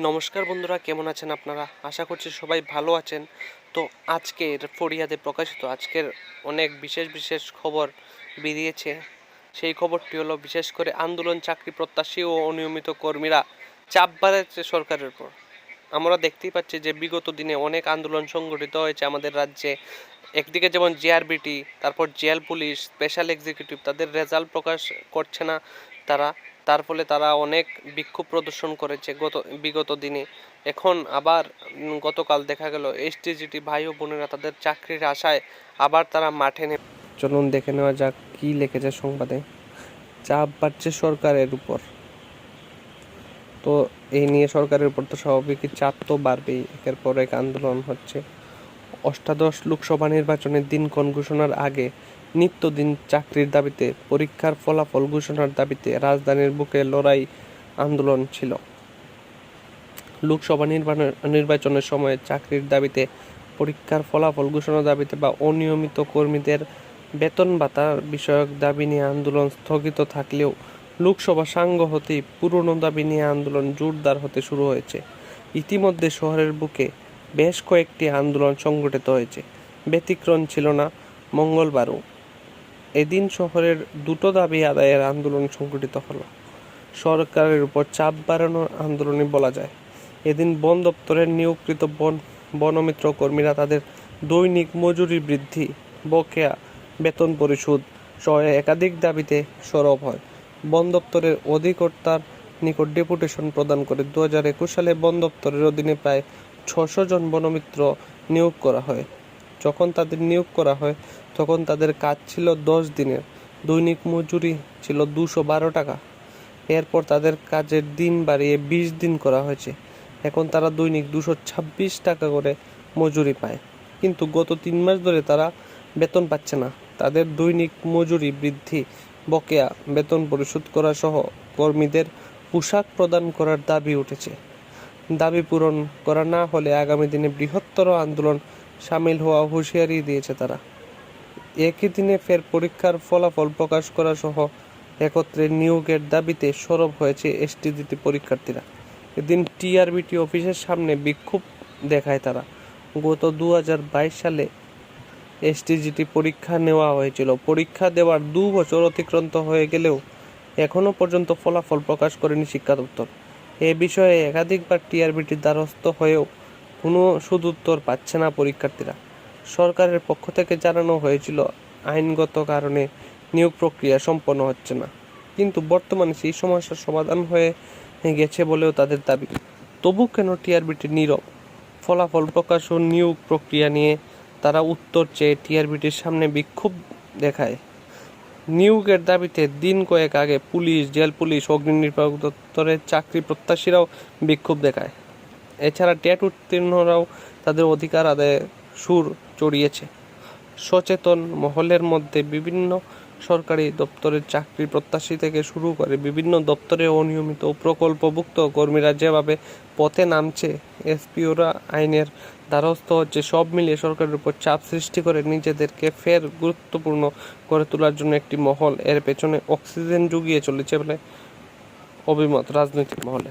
নমস্কার বন্ধুরা, কেমন আছেন আপনারা? আশা করছি সবাই ভালো আছেন। তো আজকের ফরিয়াদে প্রকাশিত, আজকের অনেক বিশেষ বিশেষ খবর বেরিয়েছে। সেই খবরটি হলো, বিশেষ করে আন্দোলন, চাকরি প্রত্যাশী ও অনিয়মিত কর্মীরা চাপ বাড়াচ্ছে সরকারের উপর। আমরা দেখতেই পাচ্ছি যে বিগত দিনে অনেক আন্দোলন সংগঠিত হয়েছে আমাদের রাজ্যে। একদিকে যেমন জিআরবিটি তারপর জেল পুলিশ স্পেশাল এক্সিকিউটিভ তাদের রেজাল্ট প্রকাশ করছে না তারা। তার ফলে তারা অনেক বিক্ষোভ প্রদর্শন করেছে গত, বিগত দিনে। এখন আবার গতকাল দেখা গেল এসটিজিটি ভাই ও বোনেরা তাদের চাকরির আশায় আবার তারা মাঠে নে চলুন দেখে নেওয়া যাক কি লিখেছে সংবাদে। চাপ বাড়ছে সরকারের উপর। তো এই নিয়ে সরকারের উপর তো স্বাভাবিকই চাপ তো বাড়বেই। একের পর এক আন্দোলন হচ্ছে। অষ্টাদশ লোকসভা নির্বাচনের দিনক্ষণ ঘোষণার আগে নিত্যদিন চাকরির দাবিতে পরীক্ষার ফলাফল ঘোষণার দাবিতে রাজধানীর বুকে লড়াই আন্দোলন ছিল। লোকসভা নির্বাচন- নির্বাচনের সময় চাকরির দাবিতে পরীক্ষার ফলাফল ঘোষণার দাবিতে বা অনিয়মিত কর্মীদের বেতন ভাতা বিষয়ক দাবি নিয়ে আন্দোলন স্থগিত থাকলেও লোকসভা সাঙ্গ হতেই পুরনো দাবি নিয়ে আন্দোলন জোরদার হতে শুরু হয়েছে। ইতিমধ্যে শহরের বুকে বেশ কয়েকটি আন্দোলন সংগঠিত হয়েছে। ব্যতিক্রম ছিল না, মঙ্গলবারও। এদিন শহরের দুটো দাবি আদায়ের আন্দোলন সংগঠিত হলো। সরকারের উপর চাপ বাড়ানোর আন্দোলনই বলা যায়। এদিন বন দপ্তরের নিয়োগকৃত বন, বনমিত্র কর্মীরা তাদের দৈনিক মজুরি বৃদ্ধি, বকেয়া, বেতন পরিশোধ সহ একাধিক দাবিতে সরব হয়। বন দপ্তরের অধিকর্তার নিকট ডেপুটেশন প্রদান করে দু হাজার একুশ সালে বন দপ্তরের অধীনে প্রায় ছশো জন বনমিত্র নিয়োগ করা হয়। যখন তাদের নিয়োগ করা হয়, তখন তাদের কাজ ছিল দশ দিনের। দৈনিক মজুরি ছিল দুশো বারো টাকা। এরপর তাদের কাজের দিন বাড়িয়ে বিশ দিন করা হয়েছে। এখন তারা দৈনিক দুশো ছাব্বিশ টাকা করে মজুরি পায়। কিন্তু গত তিন মাস ধরে তারা বেতন পাচ্ছে না। তাদের দৈনিক মজুরি বৃদ্ধি, বকেয়া, বেতন পরিশোধ করা সহ কর্মীদের পোশাক প্রদান করার দাবি উঠেছে। দাবি পূরণ করা না হলে আগামী দিনে বৃহত্তর আন্দোলন সামিল হওয়া হুঁশিয়ারি দিয়েছে তারা। একই দিনে ফের পরীক্ষার ফলাফল প্রকাশ করা সহ একত্রে নিয়োগের দাবিতে সরব হয়েছে এসটিজিটি পরীক্ষার্থীরা। এদিন টিআরবিটি অফিসের সামনে বিক্ষোভ দেখায় তারা। গত দু হাজার বাইশ সালে এসটিজিটি পরীক্ষা নেওয়া হয়েছিল। পরীক্ষা দেওয়ার দু বছর অতিক্রান্ত হয়ে গেলেও এখনও পর্যন্ত ফলাফল প্রকাশ করেনি শিক্ষা দপ্তর। এ বিষয়ে একাধিকবার টিআরবিটির দ্বারস্থ হয়েও কোনো সুদুত্তর পাচ্ছে না পরীক্ষার্থীরা। সরকারের পক্ষ থেকে জানানো হয়েছিল, আইনগত কারণে নিয়োগ প্রক্রিয়া সম্পন্ন হচ্ছে না। কিন্তু বর্তমানে সেই সমস্যার সমাধান হয়ে গেছে বলেও তাদের দাবি। তবু কেন টিআরবিটি নীরব? ফলাফল প্রকাশ ও নিয়োগ প্রক্রিয়া নিয়ে তারা উত্তর চেয়ে টিআরবিটির সামনে বিক্ষোভ দেখায়। নিয়োগের দাবিতে দিন কয়েক আগে পুলিশ, জেল পুলিশ অগ্নি নির্বাপক দপ্তরের চাকরি প্রত্যাশীরাও বিক্ষোভ দেখায়। এছাড়া টেট উত্তীর্ণরাও তাদের অধিকার আদায়ে সুর চড়িয়েছে। সচেতন মহলের মধ্যে বিভিন্ন সরকারি দপ্তরের চাকরি প্রত্যাশী থেকে শুরু করে বিভিন্ন দপ্তরে অনিয়মিত প্রকল্পভুক্ত কর্মীরা যেভাবে পথে নামছে, এসপিওরা আইনের দ্বারস্থ হচ্ছে, সব মিলিয়ে সরকারের উপর চাপ সৃষ্টি করে নিজেদেরকে ফের গুরুত্বপূর্ণ করে তোলার জন্য একটি মহল এর পেছনে অক্সিজেন জুগিয়ে চলেছে বলে অভিমত রাজনৈতিক মহলে।